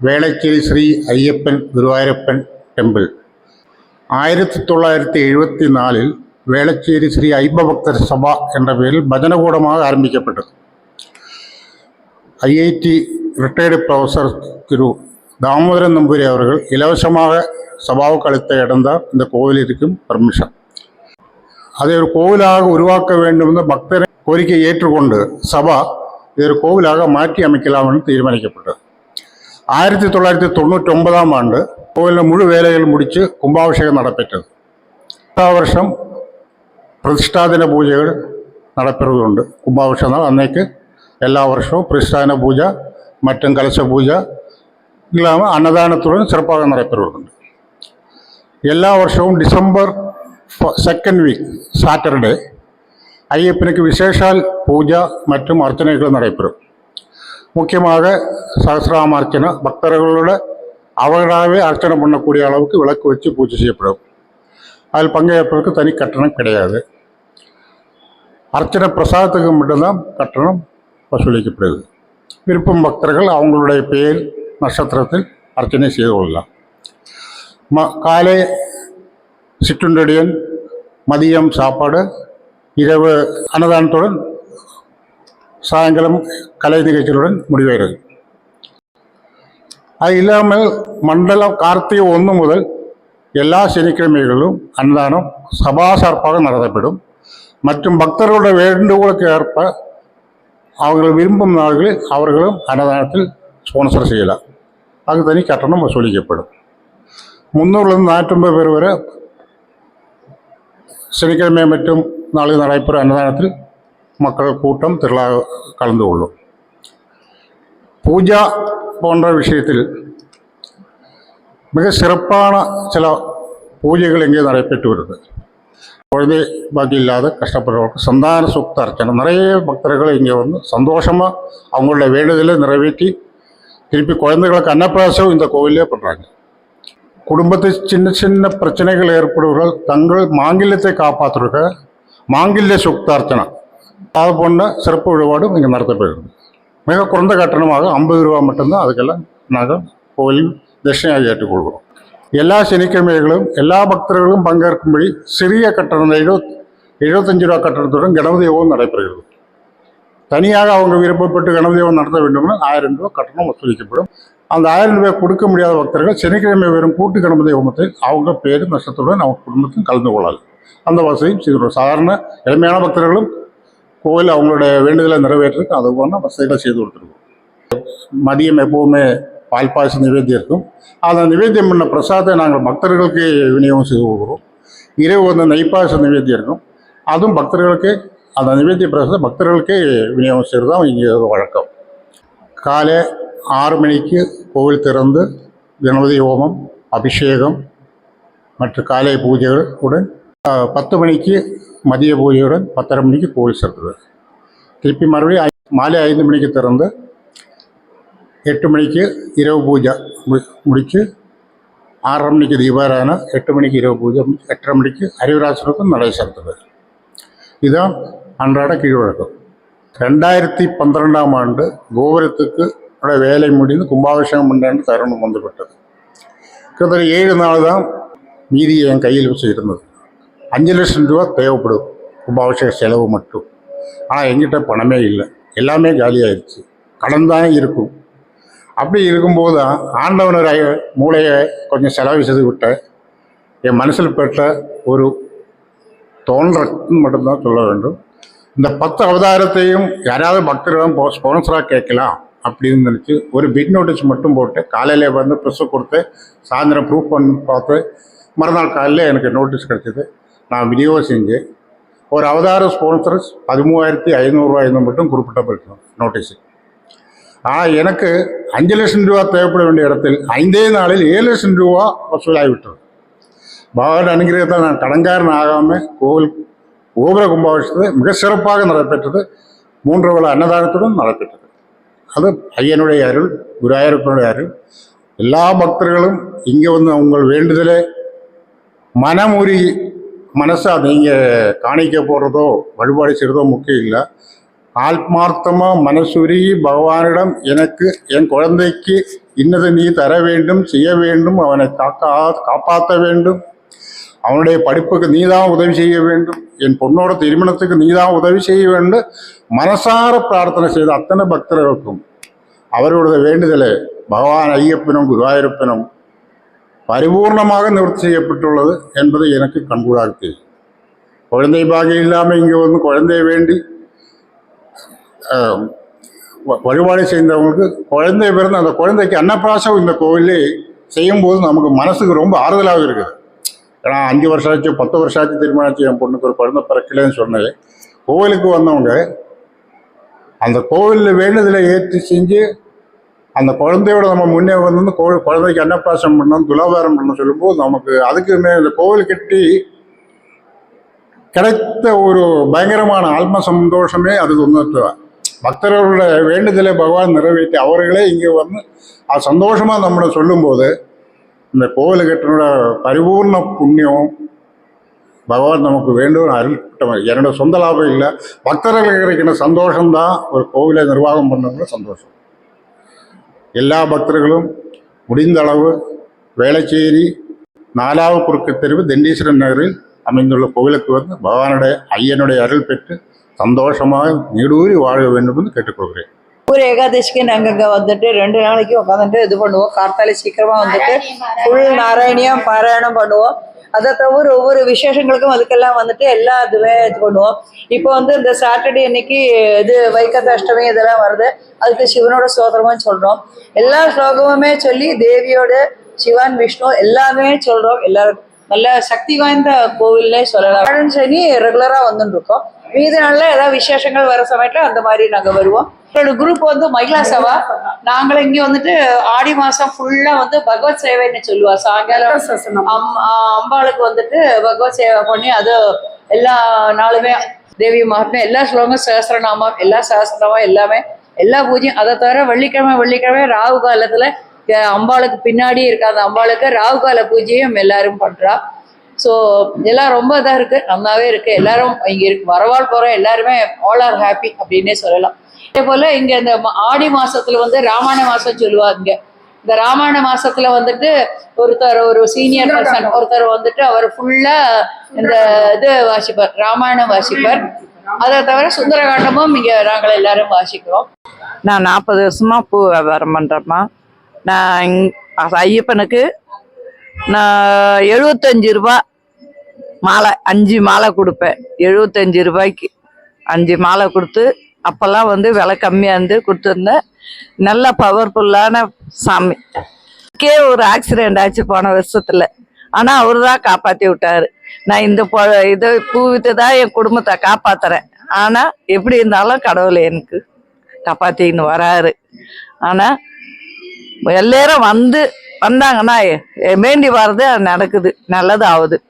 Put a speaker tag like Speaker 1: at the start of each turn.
Speaker 1: Velachery Sri Ayyappan Guruvayurappan temple ஆயிரத்தி தொள்ளாயிரத்தி எழுபத்தி நாலில் வேளச்சேரி ஸ்ரீ ஐப்பபக்தர் சபா என்ற பெயரில் பஜனகூடமாக ஆரம்பிக்கப்பட்டது. IIT retired professor Thiru Damodaran Namboori அவர்கள் இலவசமாக சபாவுக்கு அளித்த இடம்தான் இந்த கோவில் இருக்கும் பர்மிஷன் அதை ஒரு கோவிலாக உருவாக்க வேண்டும் என்ற பக்தரின் கோரிக்கையை ஏற்றுக்கொண்டு சபா இதை ஒரு கோவிலாக மாற்றி அமைக்கலாம் என்று தீர்மானிக்கப்பட்டது. ஆயிரத்தி தொள்ளாயிரத்தி தொண்ணூற்றி ஒன்பதாம் ஆண்டு கோவிலில் முழு வேலைகள் முடித்து கும்பாபிஷேகம் நடைபெற்றது எல்லா வருஷம் பிரதிஷ்டாதின பூஜைகள் நடைபெறுவதுண்டு கும்பாபிஷேகம் தான் அன்னைக்கு எல்லா வருஷமும் பிரதிஷ்டாதின பூஜை மற்றும் கலச பூஜை இல்லாமல் அன்னதானத்துடன் சிறப்பாக நடைபெறுவதுண்டு எல்லா வருஷமும் டிசம்பர் செகண்ட் வீக் சாட்டர்டே ஐயப்பனுக்கு விசேஷால் பூஜா மற்றும் அர்ச்சனைகள் நடைபெறும் முக்கியமாக சகசிராம அர்ச்சனை பக்தர்களோட அவர்களாகவே அர்ச்சனை பண்ணக்கூடிய அளவுக்கு விளக்கு வச்சு பூஜை செய்யப்படும். அதில் பங்கேற்பதற்கு தனி கட்டணம் கிடையாது. அர்ச்சனை பிரசாதத்துக்கு மட்டும்தான் கட்டணம் வசூலிக்கப்படுது விருப்பம் பக்தர்கள் அவங்களுடைய பெயர் நட்சத்திரத்தில் அர்ச்சனை செய்து கொள்ளலாம். ம காலை சிற்றுண்டடியன் மதியம் சாப்பாடு இரவு அன்னதானத்துடன் சாயங்காலம் கலை நிகழ்ச்சிகளுடன் முடிவடைகிறது. அது இல்லாமல் மண்டலம் கார்த்திகை ஒன்று முதல் எல்லா சனிக்கிழமைகளிலும் அன்னதானம் சபா சார்பாக நடத்தப்படும். மற்றும் பக்தர்களோட வேண்டுகோளுக்கு ஏற்ப அவர்கள் விரும்பும் நாள்களில் அவர்களும் அன்னதானத்தில் ஸ்பான்சர் செய்யலாம். அது தனி கட்டணம் வசூலிக்கப்படும். முந்நூறுலேருந்து நானூற்றம்பது பேர் வரை சனிக்கிழமை மற்றும் நாளில் நடைபெறும் அன்னதானத்தில் மக்கள் கூட்டம் திரளாக கலந்து கொள்ளும். பூஜா போன்ற விஷயத்தில் மிக சிறப்பான சில பூஜைகள் இங்கே நடைபெற்று வருது. குழந்தை பாக்கி இல்லாத கஷ்டப்படுறவங்களுக்கு சந்தான சுத்த அர்ச்சனை. நிறைய பக்தர்கள் இங்கே வந்து சந்தோஷமாக அவங்களுடைய வேண்டுதலை நிறைவேற்றி திருப்பி குழந்தைகளுக்கு அன்னப்பிராசம் இந்த கோவிலே பண்ணுறாங்க குடும்பத்தில் சின்ன சின்ன பிரச்சனைகள் ஏற்படுவர்கள் தங்கள் மாங்கில்யத்தை காப்பாற்றுறதுக்கு மாங்கில்ய சுக்தார்ச்சனை அது போன்ற சிறப்பு வழிபாடும் இங்கே நடத்தப்படுகிறது மிக குறைந்த கட்டணமாக ஐம்பது ரூபா மட்டும்தான் அதுக்கெல்லாம் நாங்கள் கோவில் தட்சிணையாக ஏற்றுக்கொள்கிறோம். எல்லா சனிக்கிழமைகளும் எல்லா பக்தர்களும் பங்கேற்கும்படி சிறிய கட்டணம் எழுபத் எழுபத்தஞ்சு ரூபா கட்டணத்துடன் கணபதி யோகம் நடைபெறுகிறது. தனியாக அவங்க விருப்பப்பட்டு கணபதி யோகம் நடத்த வேண்டும்னா ஆயிரம் ரூபாய் கட்டணம் வசூலிக்கப்படும். அந்த ஆயிரம் ரூபாய் கொடுக்க முடியாத பக்தர்கள் சனிக்கிழமை வெறும் கூட்டு கணபதி ஹோமத்தில் அவங்க பேர் நஷ்டத்துடன் அவங்க குடும்பத்தையும் கலந்து கொள்ளாது அந்த வசதியும் செய்து சாதாரண எளிமையான பக்தர்களும் கோவில் அவங்களுடைய வேண்டுதலை நிறைவேற்றுக்கு அது போன வசதிகளை செய்து கொடுத்துருக்கோம். மதியம் எப்போவுமே பால் பாயசம் நிவேத்தியம் இருக்கும். அந்த நிவேத்தியம் பண்ண பிரசாதத்தை நாங்கள் பக்தர்களுக்கு விநியோகம் செய்து கொடுக்குறோம். இரவு வந்து நெய் நிவேத்தியம் இருக்கும். அதுவும் பக்தர்களுக்கு அந்த நிவேத்திய பிரசாதம் பக்தர்களுக்கு விநியோகம் செய்கிறது தான் இங்கே வழக்கம். காலை ஆறு மணிக்கு கோவில் திறந்து கணபதி ஹோமம் அபிஷேகம் மற்ற காலை பூஜைகள் உடன் பத்து மணிக்கு மதிய பூஜையுடன் பத்தரை மணிக்கு கோவில் திறந்தது திருப்பி மறுபடியும் ஐ- மாலை ஐந்து மணிக்கு திறந்து எட்டு மணிக்கு இரவு பூஜை மு- முடிச்சு ஆறரை மணிக்கு தீபாராதனை எட்டு மணிக்கு இரவு பூஜை முடிச்சு எட்டரை மணிக்கு அறிவராசனத்தும் நடை சேர்த்தது இதுதான் அன்றாட கீழ்வழக்கம் ரெண்டாயிரத்தி பன்னிரெண்டாம் ஆண்டு கோபுரத்துக்கு உடைய வேலை முடிந்து கும்பாபிஷேகம் பண்ண தருணம் வந்துவிட்டது கிட்டத்தட்ட ஏழு நாள் தான் மீதி என் கையில் வச்சு இருந்தது அஞ்சு லட்சம் ரூபா தேவைப்படும். கும்பாபிஷேக செலவு மட்டும். ஆனால் எங்கிட்ட பணமே இல்லை. எல்லாமே காலியாயிருச்சு. கடன் தான் இருக்கும். அப்படி இருக்கும்போது தான் ஆண்டவனர் மூளையை கொஞ்சம் செலவு செய்து விட்ட என் மனசில் பெற்ற ஒரு தோன்றன்னு மட்டும்தான் சொல்ல வேண்டும். இந்த பத்து அவதாரத்தையும் யாராவது பக்தர்களும் ஸ்பான்சராக கேட்கலாம் அப்படின்னு நினச்சி ஒரு பிக் நோட்டீஸ் மட்டும் போட்டு காலையில் வந்து ப்ரெஸ்ஸை கொடுத்து சாயந்தரம் ப்ரூஃப் பண்ணி பார்த்து மறுநாள் காலையில் எனக்கு நோட்டீஸ் கிடச்சிது. நான் விநியோகம் செஞ்சு ஒரு அவதார ஸ்பான்சர் பதிமூவாயிரத்தி ஐநூறுரூவாயிருந்து மட்டும் குறிப்பிட்டப்பட்டிருக்கோம் நோட்டீஸு ஆனால் எனக்கு அஞ்சு லட்சம் ரூபா தேவைப்பட வேண்டிய இடத்தில் ஐந்தே நாளில் ஏழு லட்சம் ரூபா வசூலாகிவிட்டது பகவான் அனுகிரகத்தால் நான் கடன்காரன் ஆகாமல் கோவில் கோபுர கும்பாபிஷேகத்தை மிக சிறப்பாக நடைபெற்றது மூன்று வேளை அன்னதானத்துடன் நடைபெற்றது அது ஐயனுடைய அருள் குருவாயூரப்பனுடைய அருள் எல்லா பக்தர்களும் இங்கே வந்து உங்கள் வேண்டுதலை மனமுருகி மனசை நீங்கள் காணிக்க போகிறதோ வழிபாடு செய்கிறதோ முக்கியம் இல்லை. ஆத்மார்த்தமாக மனசுருகி பகவானிடம் எனக்கு என் குழந்தைக்கு இன்னதை நீ தர வேண்டும் செய்ய வேண்டும் அவனை காக்கா காப்பாற்ற வேண்டும். அவனுடைய படிப்புக்கு நீ தான் உதவி செய்ய வேண்டும். என் பொண்ணோட திருமணத்துக்கு நீ தான் உதவி செய்ய வேண்டும். மனசார பிரார்த்தனை செய்த அத்தனை பக்தர்களுக்கும் அவர்களுடைய வேண்டுதலை பகவான் ஐயப்பனும் குருவாயூரப்பனும் பரிபூர்ணமாக நிவர்த்தி செய்யப்பட்டுள்ளது என்பது எனக்கு கண்கூடாக தெரியும் குழந்தை பாகியம் இல்லாமல் இங்கே வந்து குழந்தைய வேண்டி வழிபாடு செய்தவங்களுக்கு குழந்தை பிறந்து அந்த குழந்தைக்கு அன்னப்பிராசம் இந்த கோவிலே செய்யும்போது நமக்கு மனசுக்கு ரொம்ப ஆறுதலாக இருக்குது. ஏன்னா அஞ்சு வருஷம் ஆச்சு பத்து வருஷம் ஆச்சு திருமணம் ஆச்சு என் பொண்ணுக்கு ஒரு குழந்தை பிறக்கலன்னு சொன்னேன். கோவிலுக்கு வந்தவங்க அந்த கோவிலில் வேண்டுதலை ஏற்றி செஞ்சு அந்த குழந்தையோட நம்ம முன்னே வந்து கோவில் குழந்தைக்கு அன்னப்பிராசம் பண்ணணும் துலாபாரம் பண்ணணும் சொல்லும்போது நமக்கு அதுக்குமே இந்த கோவில் கட்டி கிடைத்த ஒரு பயங்கரமான ஆத்ம சந்தோஷமே அது வந்து பக்தர்களோட வேண்டுதலை பகவான் நிறைவேற்றி அவர்களே இங்கே வந்து அது சந்தோஷமாக நம்மளை சொல்லும்போது இந்த கோவில் கட்டினோட பரிபூர்ண புண்ணியம் பகவான் நமக்கு வேண்டும் அருள்கிட்ட என்னோட சொந்த லாபம் இல்லை. பக்தர்களுக்கு கிடைக்கிற சந்தோஷம்தான் ஒரு கோவிலை நிர்வாகம் பண்ணவங்க சந்தோஷம். எல்லா பக்தர்களும் முடிந்த அளவு வேளச்சேரி நாலாவது குறுக்கு தெருவு தண்டீஸ்வரன் நகரில் அமைந்துள்ள கோவிலுக்கு வந்து பகவானுடைய ஐயனுடைய அருள் பெற்று சந்தோஷமாக நீடூறி வாழ வேண்டும் என்று கேட்டுக்கொள்கிறேன்.
Speaker 2: ஒரு ஏகாதசிக்கு நாங்கள் இங்க வந்துட்டு ரெண்டு நாளைக்கு உட்காந்துட்டு இது பண்ணுவோம். கார்த்தால சீக்கிரமாக வந்துட்டு ஃபுல் நாராயணியம் பாராயணம் பண்ணுவோம். அதை தவிர ஒவ்வொரு விசேஷங்களுக்கும் அதுக்கெல்லாம் வந்துட்டு எல்லா இதுவே இது பண்ணுவோம். இப்போ வந்து இந்த சாட்டர்டே அன்னைக்கு இது வைக்கதாஷ்டமி அஷ்டமி இதெல்லாம் வருது. அதுக்கு சிவனோட ஸ்லோகமும் சொல்றோம். எல்லா ஸ்லோகமுமே சொல்லி தேவியோட சிவன் விஷ்ணு எல்லாமே சொல்றோம். எல்லாரும் நல்ல சக்தி வாய்ந்த கோவில்லே சொல்லலாம். வியாழன் சனி ரெகுலரா வந்துட்டு இருக்கோம். மீதி நாளில் ஏதாவது விசேஷங்கள் வர சமயத்தில் அந்த மாதிரி நாங்கள் வருவோம். எங்களோட குரூப் வந்து மகிழா சபா நாங்களும் இங்க வந்துட்டு ஆடி மாசம் ஃபுல்லா வந்து பகவத் சேவைன்னு சொல்லுவா. சாயங்காலம் அம்பாளுக்கு வந்துட்டு பகவத் சேவை பண்ணி அது எல்லா நாளுமே தேவி மகாத்மா எல்லா ஸ்லோகம் சகசிரநாமம் எல்லா சகசிரநாமம் எல்லாமே எல்லா பூஜையும். அதை தவிர வெள்ளிக்கிழமை வெள்ளிக்கிழமை ராகு காலத்துல அம்பாளுக்கு பின்னாடி இருக்க அந்த அம்பாளுக்கு ராகு கால பூஜையும் எல்லாரும் பண்றா. ஸோ எல்லாம் ரொம்ப இதாக இருக்கு. நல்லாவே இருக்கு. எல்லாரும் இங்க இருக்கு. வரவாள் போற எல்லாருமே ஆல் ஆர் ஹாப்பி அப்படின்னே சொல்லலாம். அதே போல இங்க இந்த ம- ஆடி மாசத்துல வந்து ராமாயண மாசம் சொல்லுவாங்க. இந்த ராமாயண மாசத்துல வந்துட்டு ஒருத்தர் ஒரு சீனியர் பர்சன் ஒருத்தர் வந்துட்டு அவர் ஃபுல்லா இந்த இது வாசிப்பார் ராமாயணம் வாசிப்பார். அதை தவிர சுந்தரகாண்டமும் இங்க நாங்கள் எல்லாரும் வாசிக்கிறோம்.
Speaker 3: நான் நாற்பது வருஷமா பூ வியாபாரம் பண்ணுறேம்மா நான் ஐயப்பனுக்கு நான் எழுபத்தஞ்சு ரூபா மாலை அஞ்சு மாலை கொடுப்பேன். எழுபத்தஞ்சு ரூபாய்க்கு அஞ்சு மாலை கொடுத்து அப்போல்லாம் வந்து விலை கம்மியாக இருந்து கொடுத்துருந்தேன் நல்ல பவர்ஃபுல்லான சாமி. கே ஒரு ஆக்சிடென்ட் ஆச்சு போன வருஷத்தில். ஆனால் அவரு தான் காப்பாற்றி விட்டார். நான் இந்த பொ- இதை பூவித்து தான் என் குடும்பத்தை காப்பாத்துறேன். ஆனால் எப்படி இருந்தாலும் கடவுள் எனக்கு காப்பாற்றின்னு வராரு. ஆனால் எல்லாரும் வந்து வந்தாங்கன்னா வேண்டி வர்றது அது நடக்குது. நல்லது ஆகுது.